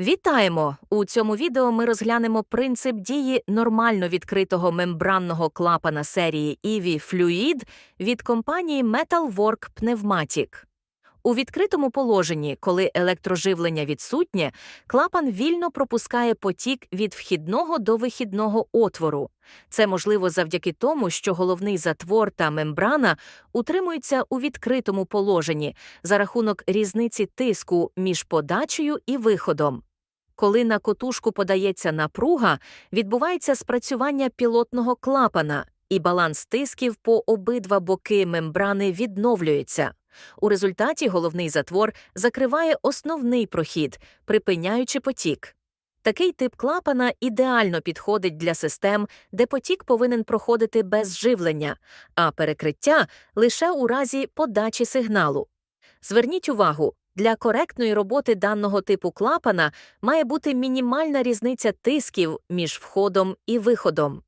Вітаємо! У цьому відео ми розглянемо принцип дії нормально відкритого мембранного клапана серії EV Fluid від компанії Metalwork Pneumatic. У відкритому положенні, коли електроживлення відсутнє, клапан вільно пропускає потік від вхідного до вихідного отвору. Це можливо завдяки тому, що головний затвор та мембрана утримуються у відкритому положенні за рахунок різниці тиску між подачею і виходом. Коли на котушку подається напруга, відбувається спрацювання пілотного клапана, і баланс тисків по обидва боки мембрани відновлюється. У результаті головний затвор закриває основний прохід, припиняючи потік. Такий тип клапана ідеально підходить для систем, де потік повинен проходити без живлення, а перекриття лише у разі подачі сигналу. Зверніть увагу, для коректної роботи даного типу клапана має бути мінімальна різниця тисків між входом і виходом.